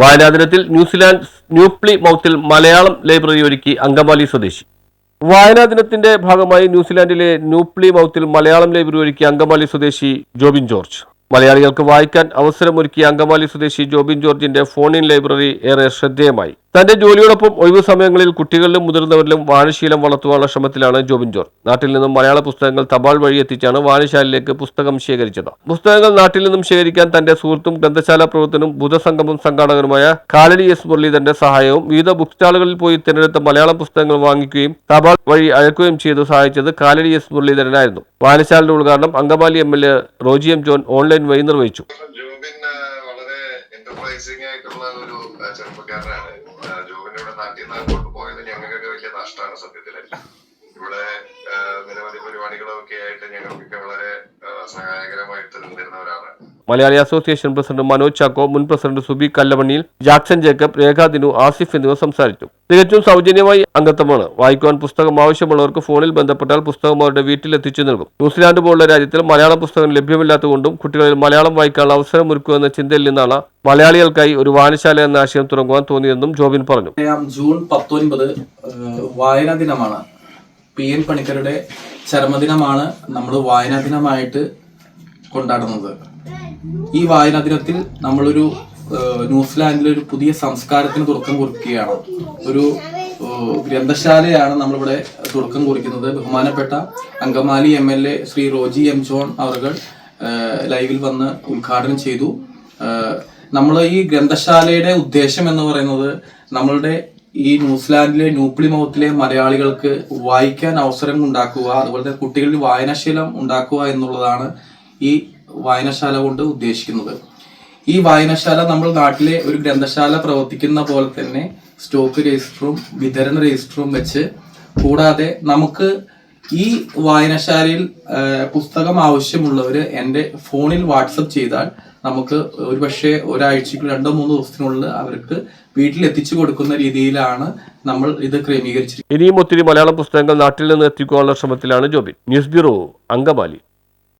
വായനാ ദിനത്തിൽ ന്യൂസിലാൻഡ് ന്യൂപ്ലി മൗത്തിൽ മലയാളം ലൈബ്രറി ഒരുക്കി അങ്കമാലി സ്വദേശി. വായനാ ദിനത്തിന്റെ ഭാഗമായി ന്യൂസിലാൻഡിലെ ന്യൂപ്ലി മൗത്തിൽ മലയാളം ലൈബ്രറി ഒരുക്കി അങ്കമാലി സ്വദേശി ജോബിൻ ജോർജ്. മലയാളികൾക്ക് വായിക്കാൻ അവസരമൊരുക്കിയ അങ്കമാലി സ്വദേശി ജോബിൻ ജോർജിന്റെ ഫോണിൻ ലൈബ്രറി ഏറെ ശ്രദ്ധേയമായി. തന്റെ ജോലിയോടൊപ്പം ഒഴിവു സമയങ്ങളിൽ കുട്ടികളിലും മുതിർന്നവരിലും വായനശീലം വളർത്തുവാനുള്ള ശ്രമത്തിലാണ് ജോബിൻ ജോർജ്. നാട്ടിൽ നിന്നും മലയാള പുസ്തകങ്ങൾ തപാൽ വഴി എത്തിച്ചാണ് വായനശാലയിലേക്ക് പുസ്തകം ശേഖരിച്ചത്. പുസ്തകങ്ങൾ നാട്ടിൽ നിന്നും ശേഖരിക്കാൻ തന്റെ സുഹൃത്തും ഗ്രന്ഥശാല പ്രവർത്തനും ബുധസംഗമം സംഘാടകനുമായ കാലടി എസ് മുരളീധരന്റെ സഹായവും വിവിധ ബുക്ക് സ്റ്റാളുകളിൽ പോയി തിരഞ്ഞെടുത്ത മലയാള പുസ്തകങ്ങൾ വാങ്ങിക്കുകയും തപാൽ വഴി അയക്കുകയും ചെയ്ത് സഹായിച്ചത് കാലടി എസ് മുരളീധരനായിരുന്നു. വായനശാലയുടെ ഉദ്ഘാടനം Angamaly M L A Roji M John online വഴി നിർവഹിച്ചു. എന്റർപ്രൈസിംഗ് ആയിട്ടുള്ള ഒരു ചെറുപ്പക്കാരനാണ്. ജോബിന്റെ ഇവിടെ നാട്ടിൽ നിന്ന് അങ്ങോട്ട് പോയത് ഞങ്ങൾക്കൊക്കെ വലിയ നഷ്ടമാണ് സത്യത്തിൽ ഇവിടെ നിരവധി പരിപാടികളൊക്കെ ആയിട്ട് ഞങ്ങൾക്കൊക്കെ വളരെ സഹായകരമായിട്ട് സഹായകരമായിട്ട് നിന്നിരുന്നവരാണ് മലയാളി അസോസിയേഷൻ പ്രസിഡന്റ് മനോജ് ചാക്കോ മുൻ പ്രസിഡന്റ് സുബി കല്ലവണ്ണിയിൽ ജാക്സൺ ജേക്കബ് രേഖാ ദിനു ആസിഫ് എന്നിവർ സംസാരിച്ചു. തികച്ചും സൗജന്യമായി അംഗത്വമാണ്. വായിക്കുവാൻ പുസ്തകം ആവശ്യമുള്ളവർക്ക് ഫോണിൽ ബന്ധപ്പെട്ടാൽ പുസ്തകം അവരുടെ വീട്ടിൽ എത്തിച്ചു നൽകും. ന്യൂസിലാൻഡ് പോലുള്ള രാജ്യത്തിൽ മലയാള പുസ്തകം ലഭ്യമില്ലാത്തതുകൊണ്ടും കുട്ടികളിൽ മലയാളം വായിക്കാനുള്ള അവസരം എന്ന ചിന്തയിൽ നിന്നാണ് മലയാളികൾക്കായി ഒരു വായനശാല എന്ന ആശയം തുടങ്ങുവാൻ തോന്നിയെന്നും ജോബിൻ പറഞ്ഞു. ജൂൺ പത്തൊൻപത് വായനാ ദിനമാണ്. പി എൻ പണിക്കരുടെ ചരമദിനമാണ്. നമ്മൾ വായനാ ദിനമായിട്ട് കൊണ്ടാടുന്നത്. ഈ വായനാ ദിനത്തിൽ നമ്മളൊരു ന്യൂസിലാൻഡിലെ ഒരു പുതിയ സംസ്കാരത്തിന് തുടക്കം കുറിക്കുകയാണ്. ഒരു ഗ്രന്ഥശാലയാണ് നമ്മളിവിടെ തുടക്കം കുറിക്കുന്നത്. ബഹുമാനപ്പെട്ട Angamaly M L A Shri Roji M John അവർകൾ ലൈവിൽ വന്ന് ഉദ്ഘാടനം ചെയ്തു. നമ്മൾ ഈ ഗ്രന്ഥശാലയുടെ ഉദ്ദേശം എന്ന് പറയുന്നത് നമ്മളുടെ ഈ ന്യൂസിലാൻഡിലെ ന്യൂപ്ലിമൗത്തിലെ മലയാളികൾക്ക് വായിക്കാൻ അവസരം ഉണ്ടാക്കുക അതുപോലെ തന്നെ കുട്ടികളിൽ വായനാശീലം ഉണ്ടാക്കുക എന്നുള്ളതാണ് ഈ വായനശാല കൊണ്ട് ഉദ്ദേശിക്കുന്നത്. ഈ വായനശാല നമ്മൾ നാട്ടിലെ ഒരു ഗ്രന്ഥശാല പ്രവർത്തിക്കുന്ന പോലെ തന്നെ സ്റ്റോക്ക് രജിസ്റ്ററും വിതരണ രജിസ്റ്ററും വെച്ച് കൂടാതെ നമുക്ക് ഈ വായനശാലയിൽ പുസ്തകം ആവശ്യമുള്ളവർ എന്റെ ഫോണിൽ വാട്സപ്പ് ചെയ്താൽ നമുക്ക് ഒരുപക്ഷെ ഒരാഴ്ചക്ക് രണ്ടോ മൂന്നോ ദിവസത്തിനുള്ളിൽ അവർക്ക് വീട്ടിൽ എത്തിച്ചു കൊടുക്കുന്ന രീതിയിലാണ് നമ്മൾ ഇത് ക്രമീകരിച്ചിരിക്കുന്നത്. ഇനിയും ഒത്തിരി മലയാളം പുസ്തകങ്ങൾ നാട്ടിൽ നിന്ന് എത്തിക്കുവാനുള്ള ശ്രമത്തിലാണ് ജോബിൻ. News bureau Angamaly.